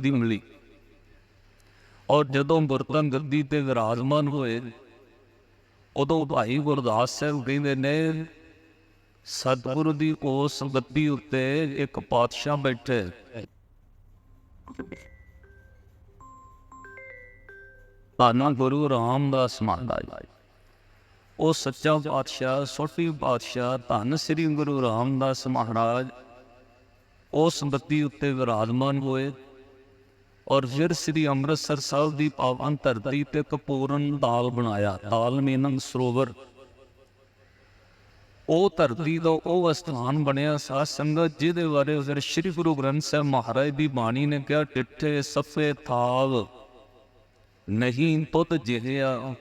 ਦੀ ਮਿਲੀ ਔਰ ਜਦੋਂ ਬਰਤਨ ਗੱਦੀ ਤੇ ਵਿਰਾਜਮਾਨ ਹੋਏ, ਉਦੋਂ ਭਾਈ ਗੁਰਦਾਸ ਸਾਹਿਬ ਕਹਿੰਦੇ ਨੇ, ਸਤਿਗੁਰੂ ਦੀ ਉਸ ਗੱਦੀ ਉੱਤੇ ਇੱਕ ਪਾਤਸ਼ਾਹ ਬੈਠੇ। ਧੰਨ ਗੁਰੂ ਰਾਮਦਾਸ ਮਹਾਰਾਜ। ਉਹ ਸੱਚਾ ਪਾਤਸ਼ਾਹ ਸੋਢੀ ਪਾਤਸ਼ਾਹ, ਧੰਨ ਸ੍ਰੀ ਗੁਰੂ ਰਾਮਦਾਸ ਮਹਾਰਾਜ, ਉਸ ਬੱਤੀ ਉੱਤੇ ਵਿਰਾਜਮਾਨ ਹੋਏ। ਔਰ ਫਿਰ ਸ੍ਰੀ ਅੰਮ੍ਰਿਤਸਰ ਸਾਹਿਬ ਦੀ ਪਾਵਨ ਧਰਤੀ ਤੇ ਕਪੂਰਨ ਦਾਲ ਬਣਾਇਆ। ਦਾਲ ਮੀਨੰ ਸਰੋਵਰ। ਉਹ ਧਰਤੀ ਦਾ ਉਹ ਸਥਾਨ ਬਣਿਆ ਸਾਧ ਸੰਗਤ ਜਿਹਦੇ ਬਾਰੇ ਫਿਰ ਸ੍ਰੀ ਗੁਰੂ ਗ੍ਰੰਥ ਸਾਹਿਬ ਮਹਾਰਾਜ ਦੀ ਬਾਣੀ ਨੇ ਕਿਹਾ, ਟਿੱਠੇ ਸਫੇ ਥਾਵ, ਨਹੀਂ ਤੁਧ ਜਿਹਿਆ,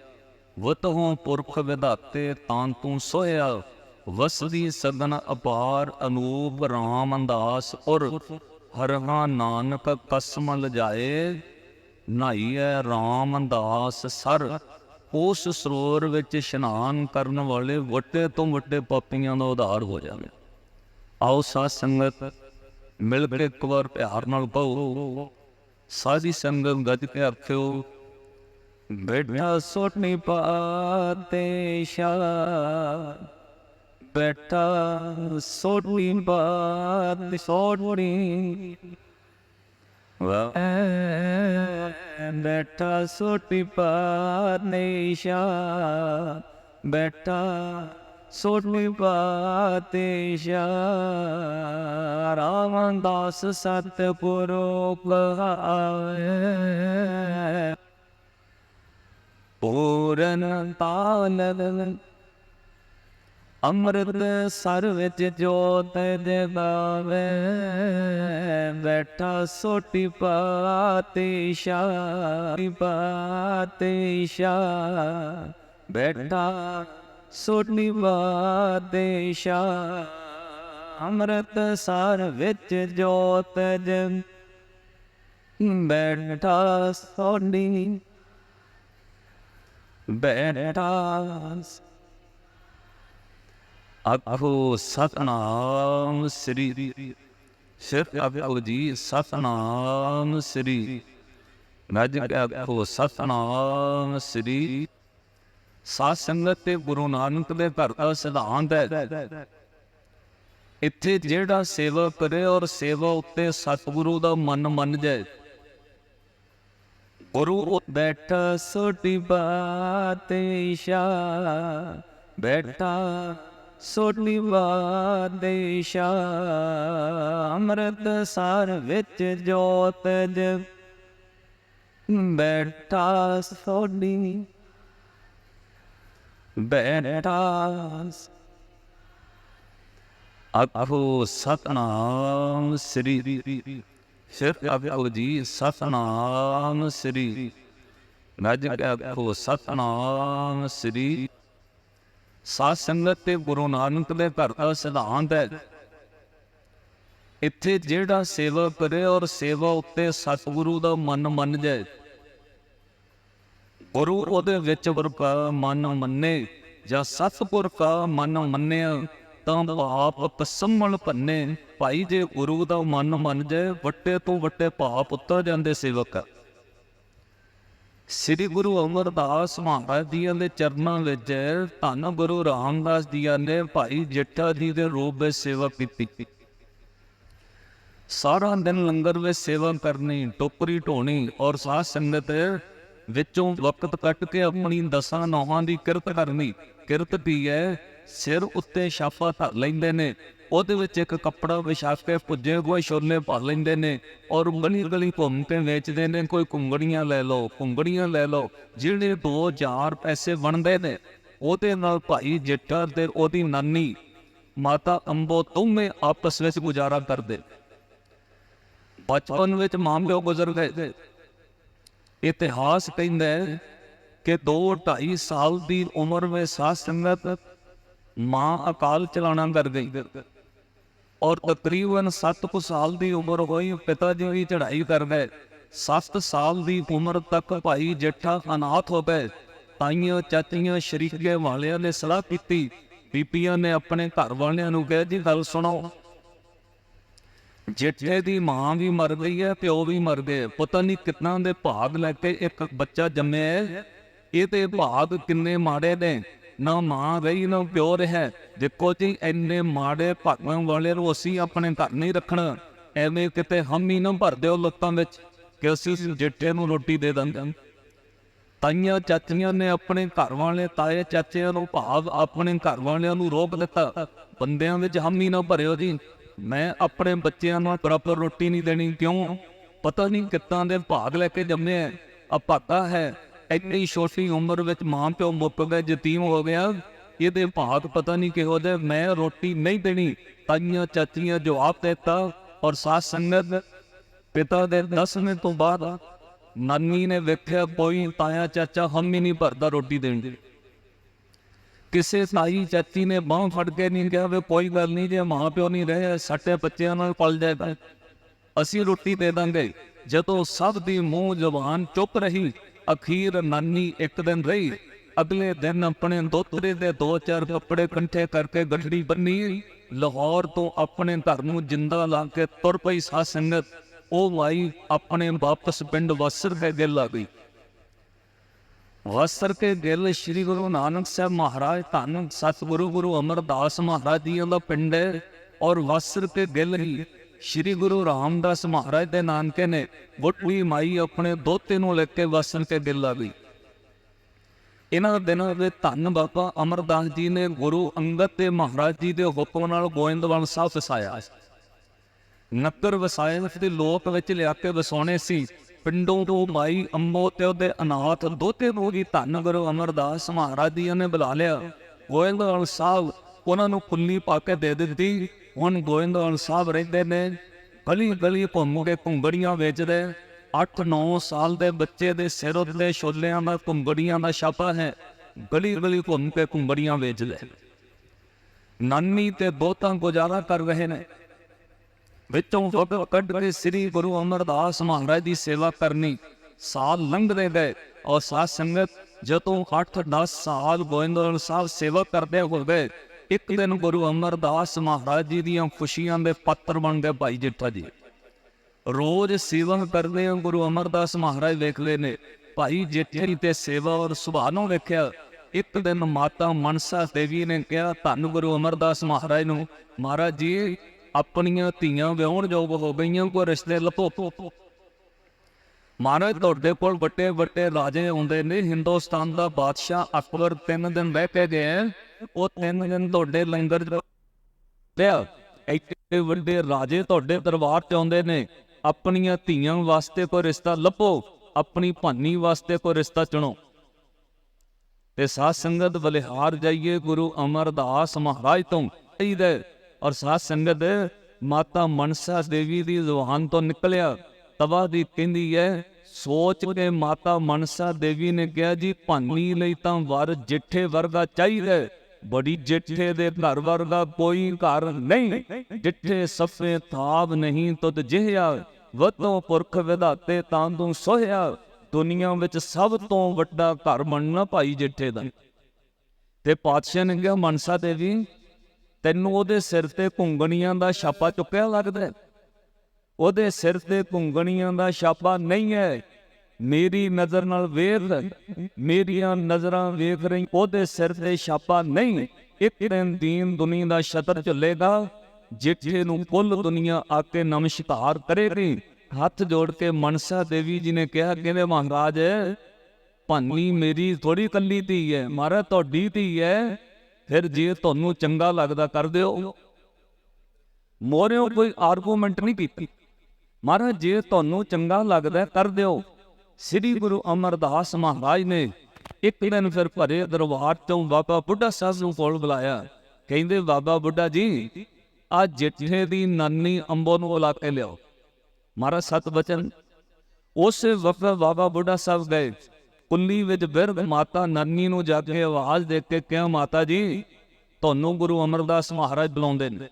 ਵਤਹੋਂ ਪੁਰਖ ਵਿਧਾਤੇ ਤਾਂ ਤੂੰ ਸੋਇਆ ਵਸਦੀ ਸਦਨ ਅਪਾਰ ਅਨੂਪ ਰਾਮ ਅੰਦਾਸ ਔਰ ਹਰਹਾ ਨਾਨਕ ਕਸਮ ਲਜਾਏ ਨਾਈਐ RAM ਅੰਦਾਸ ਸਰ। ਉਸ ਸਰੋਵਰ ਵਿੱਚ ਇਸ਼ਨਾਨ ਕਰਨ ਵਾਲੇ ਵੱਡੇ ਤੋਂ ਵੱਡੇ ਪਾਪੀਆਂ ਦਾ ਉਧਾਰ ਹੋ ਜਾਵੇ। ਆਓ ਸਾਧ ਸੰਗਤ, ਮਿਲ ਕੇ ਇੱਕ ਵਾਰ ਪਿਆਰ ਨਾਲ ਪਾਓ। ਸਾਜੀ ਸੰਗਤ ਗੱਜ ਕੇ ਆਖਿਓ ਬੈਠਾ ਸੋਟਨੀ ਪਾਤੇ ਸ਼ਾ ਬੈਠਾ ਸੋਟਨੀ ਪਾਤੇ ਸੋਟਨੀ ਵਾ ਬੈਠਾ ਸੋਟਨੀ ਪਾਤੇ ਸ਼ਾ ਬੈਠਾ ਸੋਟਨੀ ਪਾਤੇ ਸ਼ਾ ਰਾਮਦਾਸ ਸਤਿਪੁਰੋ ਕਹਾਵੇ ਪੂਰਨ ਤਾਨਨ ਅੰਮ੍ਰਿਤ ਸਰ ਵਿੱਚ ਜੋਤ ਜਗਾਵੇ ਬੈਠਾ ਸੋਟੀ ਪਾਤੀ ਸ਼ਾਹ ਪਾਤੀ ਸ਼ਾਹ। ਬੈਠਾ ਸੋਟੀ ਪਾਤੀ ਸ਼ਾਹ। ਅੰਮ੍ਰਿਤ ਸਰ ਵਿੱਚ ਜੋਤ ਜਗ ਬੈਠਾ ਸੋਡੀ ਬੈਠਾ ਆਖੋ ਸਤਨਾਮ ਸ੍ਰੀ ਸਿਰ ਆਖੋ ਜੀ ਸਤਨਾਮ ਸ੍ਰੀ ਨਜ ਆਖੋ ਸਤਨਾਮ ਸ੍ਰੀ ਸਾਧ ਸੰਗਤ ਤੇ ਗੁਰੂ ਨਾਨਕ ਦੇ ਘਰ ਦਾ ਸਿਧਾਂਤ ਹੈ। ਇੱਥੇ ਜਿਹੜਾ ਸੇਵਾ ਕਰੇ ਔਰ ਸੇਵਾ ਉੱਤੇ ਸਤਿਗੁਰੂ ਦਾ ਮਨ ਮੰਨ ਜਾਏ, ਗੁਰੂ ਬੈਠਾ ਸੋਟੀ ਬਾਤੇ ਸ਼ਾ ਬੈਠਾ ਸੋਟੀ ਬਾਤੇ ਸ਼ਾ ਅੰਮ੍ਰਿਤ ਸਾਰ ਵਿੱਚ ਜੋਤ ਜਗ ਬੈਠਾ ਸੋਡੀ ਬੈਠਾ ਆਖੋ ਸਤਨਾਮ ਸ੍ਰੀ, ਸਿਰ ਆਖੋ ਜੀ ਸਤਨਾਮ ਸ੍ਰੀ। ਨਜ ਆਖੋ ਸਤਨਾਮ ਸ੍ਰੀ। ਸਾਧ ਸੰਗਤ ਤੇ ਗੁਰੂ ਨਾਨਕ ਦੇ ਘਰ ਦਾ ਸਿਧਾਂਤ ਹੈ। ਇੱਥੇ ਜਿਹੜਾ ਸੇਵਾ ਕਰੇ ਔਰ ਸੇਵਾ ਉੱਤੇ ਸਤਿਗੁਰੂ ਦਾ ਮਨ ਮੰਨ ਜਾਏ, ਗੁਰੂ ਉਹਦੇ ਵਿੱਚ ਵਰਪਾ ਮਨ ਮੰਨੇ ਜਾਂ ਸਤਿਗੁਰ ਕਾ ਮਨ ਮੰਨਿਆ, ਤਾਂ ਪਾਪ ਕਸਮਲ ਭੰਨੇ, ਭਾਈ ਜੇ ਗੁਰੂ ਦਾ ਮਨ ਮੰਨ ਜਾਏ, ਵੱਟੇ ਤੋਂ ਵੱਟੇ ਭਾਪ ਉੱਤਰ ਜਾਂਦੇ ਸੇਵਕ। ਸ੍ਰੀ ਗੁਰੂ ਅਮਰਦਾਸ ਮਹਾਰਾਜ ਜੀਆਂ ਦੇ ਚਰਨਾਂ ਵਿੱਚ ਧੰਨ ਗੁਰੂ ਰਾਮਦਾਸ ਜੀਆਂ ਨੇ ਭਾਈ ਜੱਟਾ ਜੀ ਦੇ ਰੂਪ ਵਿੱਚ ਸੇਵਾ ਕੀਤੀ। ਸਾਰਾ ਦਿਨ ਲੰਗਰ ਵਿੱਚ ਸੇਵਾ ਕਰਨੀ, ਟੋਕਰੀ ਢੋਣੀ ਔਰ ਸਾਧ ਸੰਗਤ ਵਿੱਚੋਂ ਵਕਤ ਕੱਟ ਕੇ ਆਪਣੀ ਦਸਾਂ ਨੌਹਾਂ ਦੀ ਕਿਰਤ ਕਰਨੀ। ਕਿਰਤ ਵੀ ਹੈ? ਸਿਰ ਉੱਤੇ ਛਾਪਾ ਧਰ ਲੈਂਦੇ ਨੇ। ਉਹਦੇ ਵਿੱਚ ਇੱਕ ਕੱਪੜਾ ਵਿਛਾ ਕੇ ਪੁੱਜੇ ਹੋਏ ਛੋਲੇ ਭਰ ਲੈਂਦੇ ਨੇ ਔਰ ਗਲੀ ਗਲੀ ਘੁੰਮ ਕੇ ਵੇਚਦੇ ਨੇ, ਕੋਈ ਕੁੰਗੜੀਆਂ ਲੈ ਲਓ ਕੁੰਗੜੀਆਂ ਲੈ ਲਓ, ਜਿਹੜੇ 2000 ਪੈਸੇ ਬਣਦੇ ਨੇ, ਉਹਦੇ ਨਾਲ ਭਾਈ ਜੱਟਾ ਤੇ ਉਹਦੀ ਨਾਨੀ ਮਾਤਾ ਅੰਬੋ ਦੋਵੇਂ ਆਪਸ ਵਿੱਚ ਗੁਜ਼ਾਰਾ ਕਰਦੇ। ਬਚਪਨ ਵਿੱਚ ਮਾਂ ਪਿਓ ਗੁਜ਼ਰ ਗਏ ਇਤਿਹਾਸ ਕਹਿੰਦਾ ਹੈ ਕਿ 2 2.5 ਸਾਲ ਦੀ ਉਮਰ ਵਿੱਚ ਸਾਧ ਸੰਗਤ ਮਾਂ ਅਕਾਲ ਚਲਾਣਾ ਕਰ ਗਈ। ਔਰ ਤਕਰੀਬਨ 7 ਕੁ ਸਾਲ ਦੀ ਉਮਰ ਹੋਈ ਪਿਤਾ ਜੀ ਵੀ ਚੜ੍ਹਾਈ ਕਰ ਗਏ 7 ਸਾਲ ਦੀ ਉਮਰ ਤੱਕ ਭਾਈ ਜੱਠਾ ਅਨਾਥ ਹੋ ਗਏ ਤਾਈਆਂ, ਚਾਚੀਆਂ, ਸ਼ਰੀਕੇ ਵਾਲਿਆਂ ਨੇ ਸਲਾਹ ਕੀਤੀ। ਬੀਬੀਆਂ ਨੇ ਆਪਣੇ ਘਰ ਵਾਲਿਆਂ ਨੂੰ ਕਿਹਾ, ਜੀ, ਗੱਲ ਸੁਣੋ। ਜੇਠੇ ਦੀ ਮਾਂ ਵੀ ਮਰ ਗਈ ਹੈ, ਪਿਓ ਵੀ ਮਰ ਗਏ। ਪਤਾ ਨਹੀਂ ਕਿੰਨਾ ਦੇ ਭਾਗ ਲੈ ਕੇ ਇੱਕ ਬੱਚਾ ਜੰਮਿਆ ਹੈ। ਇਹ ਤੇ ਭਾਗ ਕਿੰਨੇ ਮਾੜੇ ਨੇ। ਨਾ ਮਾਂ ਰਹੀ, ਨਾ ਪਿਓ ਰਿਹਾ। ਦੇਖੋ ਜੀ, ਇੰਨੇ ਮਾੜੇ ਭਾਗਾਂ ਵਾਲੇ ਨੂੰ ਅਸੀਂ ਆਪਣੇ ਘਰ ਨਹੀਂ ਰੱਖਣਾ। ਐਵੇਂ ਕਿਤੇ ਹਮ ਹੀ ਨਾ ਭਰ ਦਿਓ ਲੱਤਾਂ ਵਿੱਚ, ਕਿ ਅਸੀਂ ਜਿੱਠੇ ਨੂੰ ਰੋਟੀ ਦੇ ਦਾਂਗੇ। ਤਾਈਆਂ ਚਾਚੀਆਂ ਨੇ ਆਪਣੇ ਘਰ ਵਾਲੇ, ਤਾਏ ਚਾਚਿਆਂ ਨੂੰ ਭਾਵ ਆਪਣੇ ਘਰ ਵਾਲਿਆਂ ਨੂੰ ਰੋਕ ਦਿੱਤਾ। ਬੰਦਿਆਂ ਵਿੱਚ ਹਮ ਹੀ ਨਾ ਭਰਿਓ ਜੀ। ਮੈਂ ਆਪਣੇ ਬੱਚਿਆਂ ਨੂੰ ਪ੍ਰੋਪਰ ਰੋਟੀ ਨਹੀਂ ਦੇਣੀ, ਕਿਉਂ? ਪਤਾ ਨਹੀਂ ਕਿੱਦਾਂ ਦੇ ਭਾਗ ਲੈ ਕੇ ਜੰਮੇ ਆ। ਆ ਭਾਗਾ ਹੈ। ਇੰਨੀ ਛੋਟੀ ਉਮਰ ਵਿੱਚ ਮਾਂ ਪਿਓ ਮੁੱਕ ਗਏ, ਯਤੀਮ ਹੋ ਗਿਆ। ਇਹਦੇ ਭਾਗ ਪਤਾ ਨਹੀਂ ਕਿਹੋ ਜਿਹੇ, ਮੈਂ ਰੋਟੀ ਨਹੀਂ ਦੇਣੀ। ਤਾਈਆਂ, ਚਾਚੀਆਂ ਜਵਾਬ ਦਿੱਤਾ ਔਰ ਸਾਧ ਸੰਗਤ ਪਿਤਾ ਦੇ ਦਸਵੇਂ ਤੋਂ ਬਾਅਦ ਨਾਨੀ ਨੇ ਵੇਖਿਆ, ਕੋਈ ਤਾਇਆ, ਚਾਚਾ ਹਮ ਹੀ ਨਹੀਂ ਭਰਦਾ ਰੋਟੀ ਦੇਣ ਦੇ। ਕਿਸੇ ਤਾਈ, ਚਾਚੀ ਨੇ ਬਾਹ ਫੜ ਕੇ ਨਹੀਂ ਕਿਹਾ ਵੀ ਕੋਈ ਗੱਲ ਨਹੀਂ, ਜੇ ਮਾਂ ਪਿਓ ਨਹੀਂ ਰਹੇ, ਸਾਡੇ ਬੱਚਿਆਂ ਨਾਲ ਪਲ ਜਾਏਗਾ। ਅਸੀਂ ਰੋਟੀ ਦੇ ਦਾਂਗੇ। ਜਦੋਂ ਸਭ ਦੀ ਮੂੰਹ ਜ਼ਬਾਨ ਚੁੱਪ ਰਹੀ ਅਖੀਰ ਨਾਨੀ ਇੱਕ ਦਿਨ ਰਹੀ। ਅਗਲੇ ਦਿਨ ਆਪਣੇ ਦੋਤਰੇ ਦੇ ਦੋ ਚਾਰ ਕੱਪੜੇ ਕੰਠੇ ਕਰਕੇ ਗੱਠੜੀ ਬੰਨੀ। ਲਾਹੌਰ ਤੋਂ ਆਪਣੇ ਘਰ ਨੂੰ ਜਿੰਦਾ ਲਾ ਕੇ ਤੁਰ ਪਈ ਸਾਧ ਸੰਗਤ। ਉਹ ਮਾਈ ਆਪਣੇ ਵਾਪਸ ਪਿੰਡ ਵਸਰ ਕੇ ਗਿੱਲ ਆ ਗਈ। ਵਸਰ ਕੇ ਗਿੱਲ ਸ੍ਰੀ ਗੁਰੂ ਨਾਨਕ ਸਾਹਿਬ ਮਹਾਰਾਜ ਧੰਨ ਸਤਿਗੁਰੂ ਗੁਰੂ ਅਮਰਦਾਸ ਮਹਾਰਾਜ ਜੀ ਦਾ ਪਿੰਡ ਹੈ। ਔਰ ਵਸਰ ਕੇ ਗਿੱਲ ਹੀ ਸ੍ਰੀ ਗੁਰੂ ਰਾਮਦਾਸ ਮਹਾਰਾਜ ਦੇ ਨਾਨਕੇ ਨੇ ਗੁੱਟਵੀ ਮਾਈ ਆਪਣੇ ਦੋਤੇ ਨੂੰ ਲੈ ਕੇ ਵਸਣ ਤੇ ਦਿਲ ਆ ਗਈ। ਇਹਨਾਂ ਦਿਨਾਂ ਦੇ ਧੰਨ ਬਾਬਾ ਅਮਰਦਾਸ ਜੀ ਨੇ ਗੁਰੂ ਅੰਗਦ ਤੇ ਮਹਾਰਾਜ ਜੀ ਦੇ ਹੁਕਮ ਨਾਲ ਗੋਇੰਦਵਾਲ ਸਾਹਿਬ ਵਸਾਇਆ। ਨੱਕਰ ਵਸਾਏ ਦੇ ਲੋਕ ਵਿੱਚ ਲਿਆ ਕੇ ਵਸਾਉਣੇ ਸੀ। ਪਿੰਡੋਂ ਤੋਂ ਮਾਈ ਅੰਬੋ ਤੇ ਉਹਦੇ ਅਨਾਥ ਦੋਤੇ ਨੂੰ ਵੀ ਧੰਨ ਗੁਰੂ ਅਮਰਦਾਸ ਮਹਾਰਾਜ ਜੀ ਨੇ ਬੁਲਾ ਲਿਆ। ਗੋਇੰਦਵਾਲ ਸਾਹਿਬ ਉਹਨਾਂ ਨੂੰ ਖੁੱਲੀ ਪਾ ਕੇ ਦੇ ਦਿੱਤੀ। ਹੁਣ ਗੋਇੰਦਵਾਲ ਸਾਹਿਬ ਰਹਿੰਦੇ ਨੇ, ਗਲੀ ਗਲੀ ਘੁੰਮ ਕੇ ਘੁੰਗੜੀਆਂ ਵੇਚਦੇ 8-9 ਸਾਲ ਦੇ ਬੱਚੇ ਦੇ ਸਿਰ ਉੱਤੇ ਛੋਲਿਆਂ ਦਾ ਘੁੰਗੜੀਆਂ ਦਾ ਛਾਪਾ ਹੈ। ਗਲੀ ਗਲੀ ਘੁੰਮ ਕੇ ਘੁੰਗੜੀਆਂ ਵੇਚਦੇ। ਨਾਨੀ ਤੇ ਬਹੁਤਾ ਗੁਜ਼ਾਰਾ ਕਰ ਰਹੇ ਨੇ। ਵਿੱਚੋਂ ਫੋਟੋ ਕੱਢ ਕੇ ਸ੍ਰੀ ਗੁਰੂ ਅਮਰਦਾਸ ਮਹਾਰਾਜ ਦੀ ਸੇਵਾ ਕਰਨੀ ਸਾਲ ਲੰਘਦੇ ਗਏ। ਔਰ ਸਾਧ ਸੰਗਤ, ਜਦੋਂ 8-10 ਸਾਲ ਗੋਇੰਦਵਾਲ ਸਾਹਿਬ ਸੇਵਾ ਕਰਦੇ ਹੋ ਗਏ ਇੱਕ ਦਿਨ ਗੁਰੂ ਅਮਰਦਾਸ ਮਹਾਰਾਜ ਜੀ ਦੀਆਂ ਖੁਸ਼ੀਆਂ ਦੇ ਪਾਤਰ ਬਣ ਗਏ ਭਾਈ ਜੇਠਾ ਜੀ। ਰੋਜ਼ ਸੇਵਾ ਕਰਦੇ ਆ ਗੁਰੂ ਅਮਰਦਾਸ ਮਹਾਰਾਜ ਵੇਖਦੇ ਨੇ। ਭਾਈ ਜੇਠੀ ਤੇ ਸੇਵਾ ਔਰ ਸੁਭਾਅ ਨੂੰ ਵੇਖਿਆ, ਇੱਕ ਦਿਨ ਮਾਤਾ ਮਨਸਾ ਦੇਵੀ ਨੇ ਕਿਹਾ, ਧੰਨ ਗੁਰੂ ਅਮਰਦਾਸ ਮਹਾਰਾਜ ਨੂੰ। ਮਹਾਰਾਜ ਜੀ, ਆਪਣੀਆਂ ਧੀਆਂ ਵਿਆਹਣ ਯੋਗ ਹੋ ਗਈਆਂ, ਕੋਈ ਰਿਸ਼ਤੇ ਲੱਭੋ। ਮਹਾਰਾਜ ਤੁਹਾਡੇ ਕੋਲ ਵੱਡੇ ਵੱਡੇ ਰਾਜੇ ਆਉਂਦੇ ਨੇ। ਹਿੰਦੁਸਤਾਨ ਦਾ ਬਾਦਸ਼ਾਹ ਅਕਬਰ ਤਿੰਨ ਦਿਨ ਰਹਿ ਕੇ ਗਿਆ। ਉਹ ਤਿੰਨ ਦਿਨ ਤੁਹਾਡੇ ਲੰਗਰ ਲਿਆ। ਇੱਥੇ ਵੱਡੇ ਰਾਜੇ ਤੁਹਾਡੇ ਦਰਬਾਰ ਚ ਆਉਂਦੇ ਨੇ। ਆਪਣੀਆਂ ਧੀਆਂ ਵਾਸਤੇ ਕੋਈ ਰਿਸ਼ਤਾ ਲੱਭੋ। ਆਪਣੀ ਭਾਨੀ ਵਾਸਤੇ ਕੋਈ ਰਿਸ਼ਤਾ ਚੁਣੋ। ਤੇ ਸਾਧ ਸੰਗਤ ਬਲਿਹਾਰ ਜਾਈਏ ਗੁਰੂ ਅਮਰਦਾਸ ਮਹਾਰਾਜ ਤੋਂ। ਚਾਹੀਦਾ ਔਰ ਸਾਧ ਸੰਗਤ ਮਾਤਾ ਮਨਸਾ ਦੇਵੀ ਦੀ ਜ਼ੁਬਾਨ ਤੋਂ ਨਿਕਲਿਆ। ਤਵਾ ਦੀ ਕਹਿੰਦੀ ਹੈ, ਸੋਚ ਕੇ ਮਾਤਾ ਮਨਸਾ ਦੇਵੀ ਨੇ ਕਿਹਾ ਜੀ, ਭਾਨੀ ਲਈ ਤਾਂ ਵਰ ਜਿੱਠੇ ਵਰਗਾ ਚਾਹੀਦਾ ਬੜੀ ਜਿੱਠੇ ਦੇ ਘਰ ਵਰਗਾ ਕੋਈ ਘਰ ਨਹੀਂ। ਜਿੱਠੇ ਸਫੇ ਥਾਬ ਨਹੀਂ ਤੁਧ ਜਿਹਿਆ, ਵਤੋਂ ਪੁਰਖ ਵਿਧਾਤੇ ਤਾਂ ਤੂੰ ਸੋਹਿਆ। ਦੁਨੀਆ ਵਿੱਚ ਸਭ ਤੋਂ ਵੱਡਾ ਘਰ ਬਣਨਾ ਭਾਈ ਜਿੱਠੇ ਦਾ। ਤੇ ਪਾਤਸ਼ਾਹ ਨੇ ਕਿਹਾ, ਮਨਸਾ ਦੇਵੀ, ਤੈਨੂੰ ਉਹਦੇ ਸਿਰ ਤੇ ਘੁੰਗਣੀਆਂ ਦਾ ਛਾਪਾ ਚੁੱਕਿਆ ਲੱਗਦਾ ਉਹਦੇ ਸਿਰ ਤੇ ਘੁੰਗਣੀਆਂ ਦਾ ਛਾਪਾ ਨਹੀਂ ਹੈ। ਮੇਰੀ ਨਜ਼ਰ ਨਾਲ ਵੇਖ, ਮੇਰੀਆਂ ਨਜ਼ਰਾਂ ਵੇਖ ਰਹੀ, ਉਹਦੇ ਸਿਰ ਤੇ ਛਾਪਾ ਨਹੀਂ। ਇੱਕ ਦਿਨ ਦੀਨ ਦੁਨੀਆ ਦਾ ਛਤਰ ਝੁੱਲੇਗਾ, ਜਿੱਥੇ ਨੂੰ ਕੁੱਲ ਦੁਨੀਆ ਆ ਨਮਸਕਾਰ ਕਰੇਗੀ। ਹੱਥ ਜੋੜ ਕੇ ਮਨਸਾ ਦੇਵੀ ਜੀ ਨੇ ਕਿਹਾ ਕਹਿੰਦੇ ਮਹਾਰਾਜ? ਭਾਨੀ ਮੇਰੀ ਥੋੜੀ ਕੱਲੀ ਧੀ ਹੈ, ਮਹਾਰਾਜ ਤੁਹਾਡੀ ਧੀ ਹੈ। ਫਿਰ ਜੇ ਤੁਹਾਨੂੰ ਚੰਗਾ ਲੱਗਦਾ ਕਰ ਦਿਓ। ਮੋਰਿਓ ਕੋਈ ਆਰਗੂਮੈਂਟ ਨਹੀਂ ਕੀਤੀ। ਮਹਾਰਾਜ, ਜੇ ਤੁਹਾਨੂੰ ਚੰਗਾ ਲੱਗਦਾ ਕਰ ਦਿਓ। ਸ੍ਰੀ ਗੁਰੂ ਅਮਰਦਾਸ ਮਹਾਰਾਜ ਨੇ ਇੱਕ ਦਿਨ ਫਿਰ ਭਰੇ ਦਰਬਾਰ ਤੋਂ ਬਾਬਾ ਬੁੱਢਾ ਸਾਹਿਬ ਨੂੰ ਕੋਲ ਬੁਲਾਇਆ। ਕਹਿੰਦੇ, ਬਾਬਾ ਬੁੱਢਾ ਜੀ, ਆ ਜਿੱਠੇ ਦੀ ਨਾਨੀ ਅੰਬੋ ਨੂੰ ਬੁਲਾ ਕੇ ਲਿਆਓ। ਮਹਾਰਾਜ ਸਤ ਬਚਨ ਉਸ ਵਕਤ ਬਾਬਾ ਬੁੱਢਾ ਸਾਹਿਬ ਗਏ। ਕੁੱਲੀ ਵਿੱਚ ਬਿਰਧ ਮਾਤਾ ਨਾਨੀ ਨੂੰ ਜਾ ਕੇ ਆਵਾਜ਼ ਦੇ ਕੇ ਕਿਹਾ, ਮਾਤਾ ਜੀ, ਤੁਹਾਨੂੰ ਗੁਰੂ ਅਮਰਦਾਸ ਮਹਾਰਾਜ ਬੁਲਾਉਂਦੇ ਨੇ।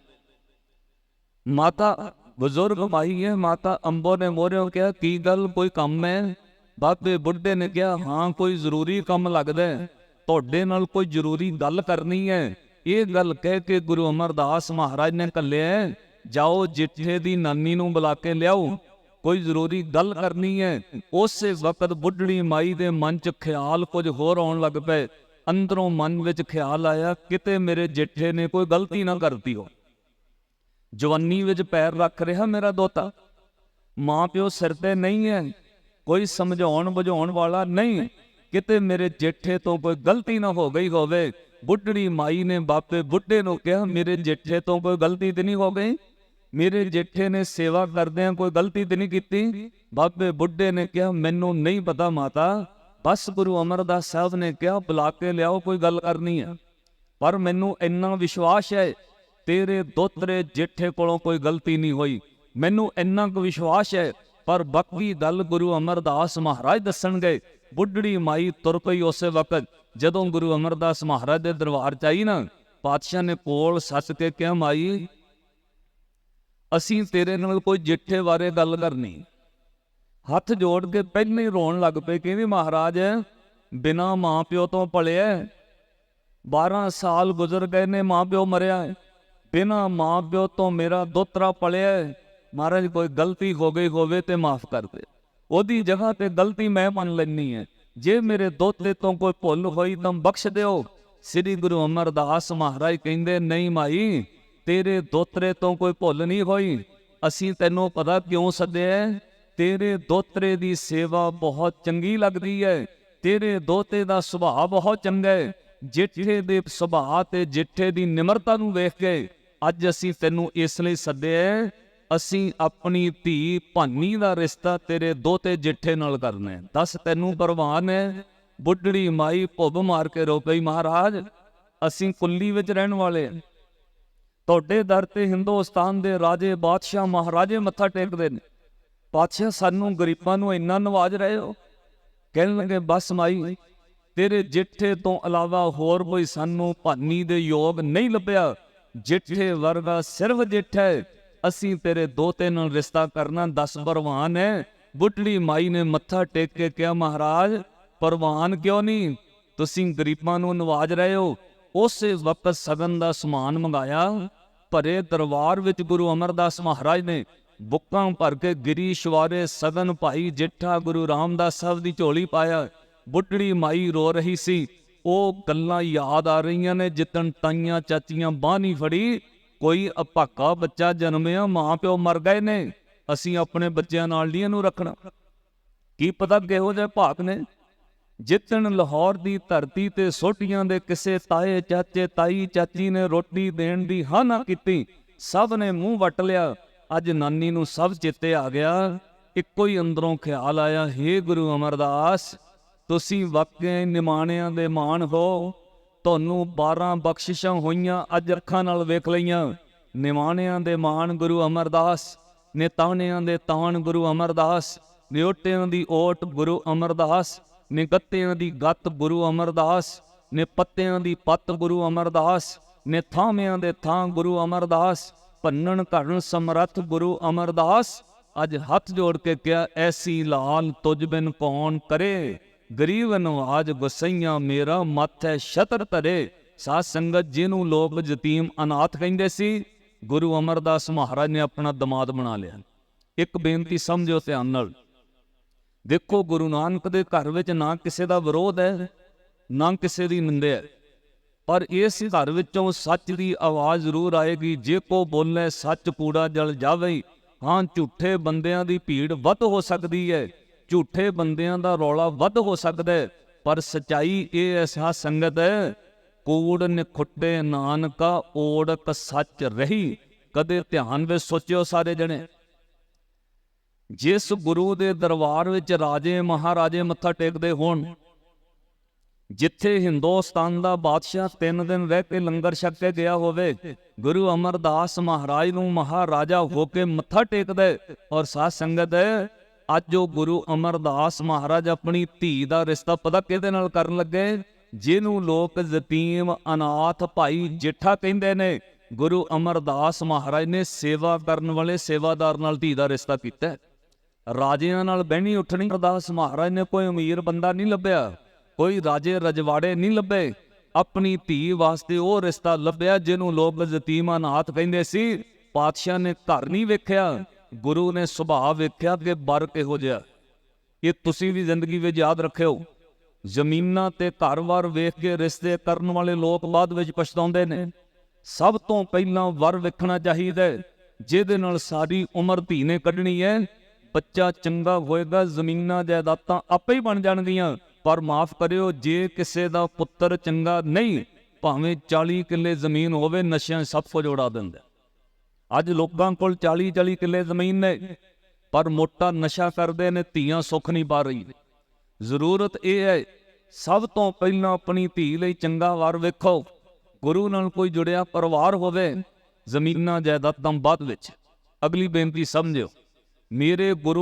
ਮਾਤਾ, ਬਜ਼ੁਰਗ ਮਾਈ ਹੈ, ਮਾਤਾ ਅੰਬੋ ਨੇ ਮੋਰਿਓ ਕਿਹਾ, ਕੀ ਗੱਲ, ਕੋਈ ਕੰਮ ਹੈ? ਬਾਬੇ ਬੁੱਢੇ ਨੇ ਕਿਹਾ, ਹਾਂ, ਕੋਈ ਜ਼ਰੂਰੀ ਕੰਮ ਲੱਗਦਾ ਤੁਹਾਡੇ ਨਾਲ ਕੋਈ ਜ਼ਰੂਰੀ ਗੱਲ ਕਰਨੀ ਹੈ। ਇਹ ਗੱਲ ਕਹਿ ਕੇ ਗੁਰੂ ਅਮਰਦਾਸ ਮਹਾਰਾਜ ਨੇ ਕੱਲਿਆ ਜਾਓ ਜਿੱਠੇ ਦੀ ਨਾਨੀ ਨੂੰ ਬੁਲਾ ਕੇ ਲਿਆਓ। ਕੋਈ ਜ਼ਰੂਰੀ ਗੱਲ ਕਰਨੀ ਹੈ। ਉਸੇ ਵਕਤ ਬੁੱਢੜੀ ਮਾਈ ਦੇ ਮਨ 'ਚ ਖਿਆਲ ਕੁਝ ਹੋਰ ਆਉਣ ਲੱਗ ਪਏ। ਅੰਦਰੋਂ ਮਨ ਵਿੱਚ ਖਿਆਲ ਆਇਆ, ਕਿਤੇ ਮੇਰੇ ਜਿੱਠੇ ਨੇ ਕੋਈ ਗਲਤੀ ਨਾ ਕਰਤੀ ਹੋ ਜਵਾਨੀ ਵਿੱਚ ਪੈਰ ਰੱਖ ਰਿਹਾ ਮੇਰਾ ਦੋਤਾ। ਮਾਂ ਪਿਓ ਸਿਰ ਤੇ ਨਹੀਂ ਹੈ। ਕੋਈ ਸਮਝਾਉਣ ਬੁਝਾਉਣ ਵਾਲਾ ਨਹੀਂ। ਕਿਤੇ ਮੇਰੇ ਜੇਠੇ ਤੋਂ ਕੋਈ ਗਲਤੀ ਨਾ ਹੋ ਗਈ ਹੋਵੇ। ਬੁੱਢੜੀ ਮਾਈ ਨੇ ਬਾਪੇ ਬੁੱਢੇ ਨੂੰ ਕਿਹਾ, ਮੇਰੇ ਜੇਠੇ ਤੋਂ ਕੋਈ ਗਲਤੀ ਤੇ ਨਹੀਂ ਹੋ ਗਈ? ਮੇਰੇ ਜੇਠੇ ਨੇ ਸੇਵਾ ਕਰਦਿਆਂ ਕੋਈ ਗਲਤੀ ਤੇ ਨਹੀਂ ਕੀਤੀ? ਬਾਪੇ ਬੁੱਢੇ ਨੇ ਕਿਹਾ, ਮੈਨੂੰ ਨਹੀਂ ਪਤਾ ਮਾਤਾ। ਬਸ ਗੁਰੂ ਅਮਰਦਾਸ ਸਾਹਿਬ ਨੇ ਕਿਹਾ, ਬੁਲਾ ਕੇ ਲਿਆਓ, ਕੋਈ ਗੱਲ ਕਰਨੀ ਹੈ ਪਰ ਮੈਨੂੰ ਇੰਨਾ ਵਿਸ਼ਵਾਸ ਹੈ, ਤੇਰੇ ਦੋਤਰੇ ਜੇਠੇ ਕੋਲੋਂ ਕੋਈ ਗਲਤੀ ਨਹੀਂ ਹੋਈ। ਮੈਨੂੰ ਇੰਨਾ ਕੁ ਵਿਸ਼ਵਾਸ ਹੈ ਪਰ ਬਾਕੀ ਗੱਲ ਗੁਰੂ ਅਮਰਦਾਸ ਮਹਾਰਾਜ ਦੱਸਣ ਗਏ, ਬੁੱਢੜੀ ਮਾਈ ਤੁਰ ਪਈ ਉਸੇ ਵਕਤ, ਜਦੋਂ ਗੁਰੂ ਅਮਰਦਾਸ ਮਹਾਰਾਜ ਦੇ ਦਰਬਾਰ ਚ ਆਈ ਨਾ, ਪਾਤਸ਼ਾਹ ਨੇ ਕੋਲ ਸੱਚ ਕੇ ਕਿਹਾ, ਮਾਈ, ਅਸੀਂ ਤੇਰੇ ਨਾਲ ਕੋਈ ਜਿੱਠੇ ਬਾਰੇ ਗੱਲ ਕਰਨੀ। ਹੱਥ ਜੋੜ ਕੇ ਪਹਿਲਾਂ ਹੀ ਰੋਣ ਲੱਗ ਪਏ ਕਹਿੰਦੇ ਮਹਾਰਾਜ, ਬਿਨਾ ਮਾਂ ਪਿਓ ਤੋਂ ਪਲਿਆ 12 ਸਾਲ ਗੁਜ਼ਰ ਗਏ ਨੇ ਮਾਂ ਪਿਓ ਮਰਿਆ ਹੈ। ਬਿਨਾ ਮਾਂ ਪਿਓ ਤੋਂ ਮੇਰਾ ਦੋਤਰਾ ਪਲਿਆ ਮਹਾਰਾਜ ਕੋਈ ਗਲਤੀ ਹੋ ਗਈ ਹੋਵੇ ਤੇ ਮਾਫ ਕਰ ਦੇ। ਉਹਦੀ ਜਗ੍ਹਾ ਤੇ ਗਲਤੀ ਮੈਂ ਮੰਨ ਲੈਣੀ ਹੈ। ਜੇ ਮੇਰੇ ਦੋਤੇ ਤੋਂ ਕੋਈ ਭੁੱਲ ਹੋਈ ਤਾਂ ਬਖਸ਼ ਦਿਓ। ਸ੍ਰੀ ਗੁਰੂ ਅਮਰਦਾਸ ਮਹਾਰਾਜ ਕਹਿੰਦੇ ਨਹੀਂ ਮਾਈ ਤੇਰੇ ਦੋਤਰੇ ਤੋਂ ਕੋਈ ਭੁੱਲ ਨਹੀਂ ਹੋਈ। ਅਸੀਂ ਤੈਨੂੰ ਪਤਾ ਕਿਉਂ ਸੱਦਿਆ ਹੈ? ਤੇਰੇ ਦੋਤਰੇ ਦੀ ਸੇਵਾ ਬਹੁਤ ਚੰਗੀ ਲੱਗਦੀ ਹੈ। ਤੇਰੇ ਦੋਤੇ ਦਾ ਸੁਭਾਅ ਬਹੁਤ ਚੰਗਾ ਹੈ। ਜਿੱਠੇ ਦੇ ਸੁਭਾਅ ਤੇ ਜਿੱਠੇ ਦੀ ਨਿਮਰਤਾ ਨੂੰ ਵੇਖ ਕੇ ਅੱਜ ਅਸੀਂ ਤੈਨੂੰ ਇਸ ਲਈ ਸੱਦਿਆ ਹੈ, ਅਸੀਂ ਆਪਣੀ ਧੀ ਭਾਨੀ ਦਾ ਰਿਸ਼ਤਾ ਤੇਰੇ ਦੋਤੇ ਜਿੱਠੇ ਨਾਲ ਕਰਨਾ ਹੈ। ਦੱਸ ਤੈਨੂੰ ਪਰਵਾਨ ਹੈ, ਬੁੱਢੜੀ ਮਾਈ ਭੁੱਬ ਮਾਰ ਕੇ ਰੋ ਪਈ ਮਹਾਰਾਜ। ਅਸੀਂ ਕੁੱਲੀ ਵਿੱਚ ਰਹਿਣ ਵਾਲੇ ਹਾਂ। ਤੁਹਾਡੇ ਦਰ ਤੇ ਹਿੰਦੁਸਤਾਨ ਦੇ ਰਾਜੇ ਬਾਦਸ਼ਾਹ ਮਹਾਰਾਜੇ ਮੱਥਾ ਟੇਕਦੇ ਨੇ। ਪਾਤਸ਼ਾਹ ਸਾਨੂੰ ਗਰੀਬਾਂ ਨੂੰ ਇੰਨਾ ਨਵਾਜ ਰਹੇ ਹੋ। ਕਹਿਣ ਲੱਗੇ, ਬਸ ਮਾਈ, ਤੇਰੇ ਜਿੱਠੇ ਤੋਂ ਇਲਾਵਾ ਹੋਰ ਕੋਈ ਸਾਨੂੰ ਭਾਨੀ ਦੇ ਯੋਗ ਨਹੀਂ ਲੱਭਿਆ। ਜਿੱਠੇ ਵਰਗਾ ਸਿਰਫ ਜਿੱਠਾ ਹੈ। ਅਸੀਂ ਤੇਰੇ ਦੋਤੇ ਨਾਲ ਰਿਸ਼ਤਾ ਕਰਨਾ ਦਸ ਪਰਵਾਨ ਹੈ ਬੁੱਢੜੀ ਮਾਈ ਨੇ ਮੱਥਾ ਟੇਕ ਕੇ ਕਿਹਾ, ਮਹਾਰਾਜ ਪਰਵਾਨ ਕਿਉਂ ਨਹੀਂ ਤੁਸੀਂ ਗਰੀਬਾਂ ਨੂੰ ਨਵਾਜ ਰਹੇ ਹੋ। ਉਸੇ ਵਕਤ ਸਗਨ ਦਾ ਸਮਾਨ ਮੰਗਾਇਆ। ਭਰੇ ਦਰਬਾਰ ਵਿੱਚ ਗੁਰੂ ਅਮਰਦਾਸ ਮਹਾਰਾਜ ਨੇ ਬੁੱਕਾਂ ਭਰ ਕੇ ਗਿਰੀ ਸ਼ਵਾਰੇ ਸਗਨ ਭਾਈ ਜੇਠਾ ਗੁਰੂ ਰਾਮਦਾਸ ਸਾਹਿਬ ਦੀ ਝੋਲੀ ਪਾਇਆ। ਬੁੱਢੜੀ ਮਾਈ ਰੋ ਰਹੀ ਸੀ। ਉਹ ਗੱਲਾਂ ਯਾਦ ਆ ਰਹੀਆਂ ਨੇ ਜਿੱਤਣ ਤਾਈਆਂ ਚਾਚੀਆਂ ਬਾਹ ਨਹੀਂ ਫੜੀ ਕੋਈ ਅਪਾਕਾ ਬੱਚਾ ਜਨਮਿਆ ਮਾਂ ਪਿਓ ਮਰ ਗਏ ਨੇ, ਅਸੀਂ ਆਪਣੇ ਬੱਚਿਆਂ ਨਾਲ ਨਹੀਂ ਇਹਨੂੰ ਰੱਖਣਾ। ਕੀ ਪਤਾ ਕਿਹੋ ਜਿਹੇ ਭਾਗ ਨੇ? ਜਿੱਤਣ ਲਾਹੌਰ ਦੀ ਧਰਤੀ ਤੇ ਸੋਟੀਆਂ ਦੇ ਕਿਸੇ ਤਾਏ, ਚਾਚੇ, ਤਾਈ, ਚਾਚੀ ਨੇ ਰੋਟੀ ਦੇਣ ਦੀ ਹਾਂ ਨਾ ਕੀਤੀ, ਸਭ ਨੇ ਮੂੰਹ ਵਟ ਲਿਆ। ਅੱਜ ਨਾਨੀ ਨੂੰ ਸਭ ਚੇਤੇ ਆ ਗਿਆ। ਇੱਕੋ ਹੀ ਅੰਦਰੋਂ ਖਿਆਲ ਆਇਆ हे ਗੁਰੂ ਅਮਰਦਾਸ, ਤੁਸੀਂ ਵਾਕਿਆ ਨਿਮਾਣਿਆਂ ਦੇ ਮਾਣ ਹੋ। ਤੁਹਾਨੂੰ 12 ਬਖਸ਼ਿਸ਼ਾਂ ਹੋਈਆਂ, ਅੱਜ ਅੱਖਾਂ ਨਾਲ ਵੇਖ ਲਈਆਂ। ਨਿਮਾਣਿਆਂ ਦੇ ਮਾਣ ਗੁਰੂ ਅਮਰਦਾਸ ਨੇ ਤਾਣਿਆਂ ਦੇ ਤਾਣ ਗੁਰੂ ਅਮਰਦਾਸ, ਨਿਉਟਿਆਂ ਦੀ ਓਟ ਗੁਰੂ ਅਮਰਦਾਸ ਨੇ ਗੱਤਿਆਂ ਦੀ ਗੱਤ ਗੁਰੂ ਅਮਰਦਾਸ ਨੇ ਪੱਤਿਆਂ ਦੀ ਪੱਤ ਗੁਰੂ ਅਮਰਦਾਸ ਨੇ ਥਾਮਿਆਂ ਦੇ ਥਾਂ ਗੁਰੂ ਅਮਰਦਾਸ, ਭੰਨਣ ਘੜਨ ਸਮਰੱਥ ਗੁਰੂ ਅਮਰਦਾਸ, ਅੱਜ ਹੱਥ ਜੋੜ ਕੇ ਕਿਹਾ, ਐਸੀ ਲਾਲ ਤੁਝ ਬਿਨ ਕੌਣ ਕਰੇ? ਗਰੀਬ ਨਵਾਜ ਗੁਸਈਆਂ, ਮੇਰਾ ਮੱਥ ਹੈ ਛਤਰ ਧਰੇ। ਸਾਧ ਸੰਗਤ ਜਿਹਨੂੰ ਲੋਕ ਯਤੀਮ ਅਨਾਥ ਕਹਿੰਦੇ ਸੀ, ਗੁਰੂ ਅਮਰਦਾਸ ਮਹਾਰਾਜ ਨੇ ਆਪਣਾ ਦਮਾਦ ਬਣਾ ਲਿਆ। ਇੱਕ ਬੇਨਤੀ ਸਮਝੋ ਧਿਆਨ ਨਾਲ। ਦੇਖੋ, ਗੁਰੂ ਨਾਨਕ ਦੇ ਘਰ ਵਿੱਚ ਨਾ ਕਿਸੇ ਦਾ ਵਿਰੋਧ ਹੈ, ਨਾ ਕਿਸੇ ਦੀ ਨਿੰਦਿਆ ਹੈ। ਪਰ ਇਸ ਘਰ ਵਿੱਚੋਂ ਸੱਚ ਦੀ ਆਵਾਜ਼ ਜ਼ਰੂਰ ਆਏਗੀ, ਜੇ ਕੋ ਬੋਲੇ ਸੱਚ ਕੂੜਾ ਜਲ ਜਾਵੇ, ਹਾਂ ਝੂਠੇ ਬੰਦਿਆਂ ਦੀ ਭੀੜ ਵੱਧ ਹੋ ਸਕਦੀ ਹੈ। ਝੂਠੇ ਬੰਦਿਆਂ ਦਾ ਰੌਲਾ ਵੱਧ ਹੋ ਸਕਦਾ ਹੈ, ਪਰ ਸਚਾਈ ਇਹ ਐਸਾ ਸੰਗਤ ਹੈ, ਕੂੜ ਨਿਖੁੱਟੇ ਨਾਨਕਾ ਓੜਕ ਸੱਚ ਰਹੀ, ਕਦੇ ਧਿਆਨ ਵਿੱਚ ਸੋਚਿਓ ਸਾਰੇ ਜਣੇ। ਜਿਸ ਗੁਰੂ ਦੇ ਦਰਬਾਰ ਵਿੱਚ ਰਾਜੇ ਮਹਾਰਾਜੇ ਮੱਥਾ ਟੇਕਦੇ ਹੋਣ, ਜਿੱਥੇ ਹਿੰਦੁਸਤਾਨ ਦਾ ਬਾਦਸ਼ਾਹ ਤਿੰਨ ਦਿਨ ਰਹਿ ਕੇ ਲੰਗਰ ਛਕ ਕੇ ਗਿਆ ਹੋਵੇ, ਗੁਰੂ ਅਮਰਦਾਸ ਮਹਾਰਾਜ ਨੂੰ ਮਹਾਰਾਜਾ ਹੋ ਕੇ ਮੱਥਾ ਟੇਕਦਾ ਔਰ ਸਾਧ ਸੰਗਤ ਹੈ ਅੱਜ ਉਹ ਗੁਰੂ ਅਮਰਦਾਸ ਮਹਾਰਾਜ ਆਪਣੀ ਧੀ ਦਾ ਰਿਸ਼ਤਾ ਪਤਾ ਕਿਹਦੇ ਨਾਲ ਕਰਨ ਲੱਗੇ? ਜਿਹਨੂੰ ਲੋਕ ਯਤੀਮ ਅਨਾਥ ਭਾਈ ਜੇਠਾ ਕਹਿੰਦੇ ਨੇ। ਗੁਰੂ ਅਮਰਦਾਸ ਮਹਾਰਾਜ ਨੇ ਸੇਵਾ ਕਰਨ ਵਾਲੇ ਸੇਵਾਦਾਰ ਨਾਲ ਧੀ ਦਾ ਰਿਸ਼ਤਾ ਕੀਤਾ। ਰਾਜਿਆਂ ਨਾਲ ਬਹਿਣੀ ਉੱਠਣੀ ਅਰਦਾਸ ਮਹਾਰਾਜ ਨੇ ਕੋਈ ਅਮੀਰ ਬੰਦਾ ਨਹੀਂ ਲੱਭਿਆ। ਕੋਈ ਰਾਜੇ ਰਜਵਾੜੇ ਨਹੀਂ ਲੱਭੇ। ਆਪਣੀ ਧੀ ਵਾਸਤੇ ਉਹ ਰਿਸ਼ਤਾ ਲੱਭਿਆ ਜਿਹਨੂੰ ਲੋਕ ਯਤੀਮ ਅਨਾਥ ਕਹਿੰਦੇ ਸੀ। ਪਾਤਸ਼ਾਹ ਨੇ ਘਰ ਨਹੀਂ ਵੇਖਿਆ। ਗੁਰੂ ਨੇ ਸੁਭਾਅ ਵੇਖਿਆ ਕਿ ਬਰ ਕਿਹੋ ਜਿਹਾ ਇਹ ਤੁਸੀਂ ਵੀ ਜ਼ਿੰਦਗੀ ਵਿੱਚ ਯਾਦ ਰੱਖਿਓ। ਜ਼ਮੀਨਾਂ ਤੇ ਘਰ-ਵਾਰ ਵੇਖ ਕੇ ਰਿਸ਼ਤੇ ਕਰਨ ਵਾਲੇ ਲੋਕ ਬਾਅਦ ਵਿੱਚ ਪਛਤਾਉਂਦੇ ਨੇ। ਸਭ ਤੋਂ ਪਹਿਲਾਂ ਵਰ ਵੇਖਣਾ ਚਾਹੀਦਾ ਜਿਹਦੇ ਨਾਲ ਸਾਰੀ ਉਮਰ ਧੀ ਨੇ ਕੱਢਣੀ ਹੈ। ਬੱਚਾ ਚੰਗਾ ਹੋਏਗਾ, ਜ਼ਮੀਨਾਂ ਜਾਇਦਾਦਾਂ ਆਪੇ ਹੀ ਬਣ ਜਾਣਗੀਆਂ। ਪਰ ਮਾਫ ਕਰਿਓ, ਜੇ ਕਿਸੇ ਦਾ ਪੁੱਤਰ ਚੰਗਾ ਨਹੀਂ, ਭਾਵੇਂ 40 ਕਿੱਲੇ ਜ਼ਮੀਨ ਹੋਵੇ, ਨਸ਼ਿਆਂ 'ਚ ਸਭ ਕੁਝ ਉਡਾ ਦਿੰਦਾ ਅੱਜ ਲੋਕਾਂ ਕੋਲ 40 40 ਕਿੱਲੇ ਜ਼ਮੀਨ ਨੇ, ਪਰ ਮੋਟਾ ਨਸ਼ਾ ਕਰਦੇ ਨੇ, ਧੀਆਂ ਸੁੱਖ ਨਹੀਂ ਪਾ ਰਹੀ ਜ਼ਰੂਰਤ ਇਹ ਹੈ, ਸਭ ਤੋਂ ਪਹਿਲਾਂ ਆਪਣੀ ਧੀ ਲਈ ਚੰਗਾ ਵਾਰ ਵੇਖੋ। ਗੁਰੂ ਨਾਲ ਕੋਈ ਜੁੜਿਆ ਪਰਿਵਾਰ ਹੋਵੇ, ਜ਼ਮੀਨਾਂ ਜਾਇਦਾਦਾਂ ਬਾਅਦ ਵਿੱਚ। ਅਗਲੀ ਬੇਨਤੀ ਸਮਝਿਓ, ਮੇਰੇ ਗੁਰੂ